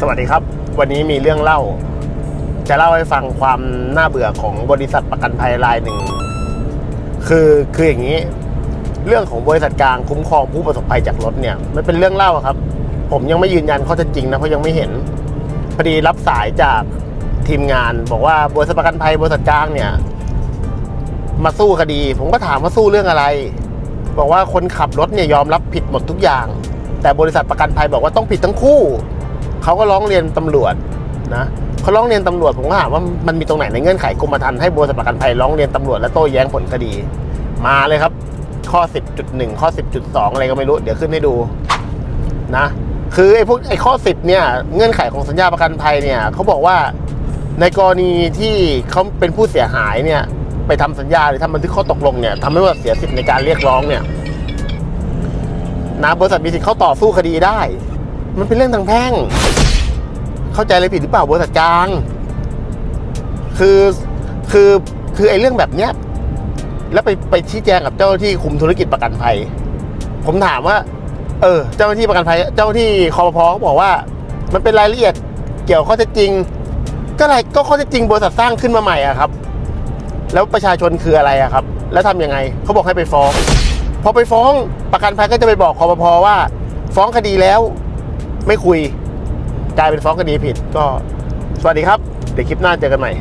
สวัสดีครับ วันนี้มีเรื่องเล่า จะเล่าให้ฟังความน่าเบื่อของบริษัทประกันภัยรายหนึ่ง คือคืออย่างนี้ เรื่องของบริษัทกลางคุ้มครองผู้ประสบภัยจากรถเนี่ยมันเป็นเรื่องเล่าครับ ผมยังไม่ยืนยันข้อเท็จจริงนะเพราะยังไม่เห็นพอดีรับสายจากทีมงาน บอกว่าบริษัทประกันภัยบริษัทกลางเนี่ย มาสู้คดี ผมก็ถามว่าสู้เรื่องอะไร บอกว่าคนขับรถเนี่ยยอมรับผิดหมดทุกอย่าง แต่บริษัทประกันภัยบอกว่าต้องผิดทั้งคู่ เขาก็ร้องเรียนตำรวจนะเขาร้องเรียนตำรวจผมก็ถามว่ามันมีตรงไหนในเงื่อนไขกรมธรรม์ให้บริษัทประกันภัยร้องเรียนตำรวจและโต้แย้งผลคดี มาเลยครับ ข้อ 10.1 ข้อ 10.2 อะไรก็ไม่รู้ เดี๋ยวขึ้นให้ดูนะ คือไอ้พวกไอ้ข้อ 10 เนี่ยเงื่อนไขของสัญญาประกันภัยเนี่ยเขาบอกว่าในกรณีที่เขาเป็นผู้เสียหายเนี่ย ไปทำสัญญาหรือทำบันทึกข้อตกลงเนี่ยทำให้ว่าเสียสิทธิ์ในการเรียกร้องเนี่ยนะบริษัทมีสิทธิ์เข้าต่อสู้คดีได้ มันเป็นเรื่องทางแพ่ง เข้าใจอะไรผิดหรือเปล่าบริษัทกลาง คือคือคือไอ้เรื่องแบบเนี้ยแล้วไปไปชี้แจงกับเจ้าหน้าที่คุมธุรกิจประกันภัย ผมถามว่า เออ เจ้าหน้าที่ประกันภัย เจ้าหน้าที่คอปพเขาบอกว่า มันเป็นรายละเอียดเกี่ยวข้อเท็จจริง ก็อะไรก็ข้อเท็จจริงบริษัทสร้างขึ้นมาใหม่อะครับ แล้วประชาชนคืออะไรอะครับ แล้วทำยังไงเขาบอกให้ไปฟ้อง พอไปฟ้องประกันภัยก็จะไปบอกคอปพว่า ฟ้องคดีแล้ว ไม่คุยกลายเป็นฟ้องคดีผิดก็สวัสดีครับ เดี๋ยวคลิปหน้าเจอกันใหม่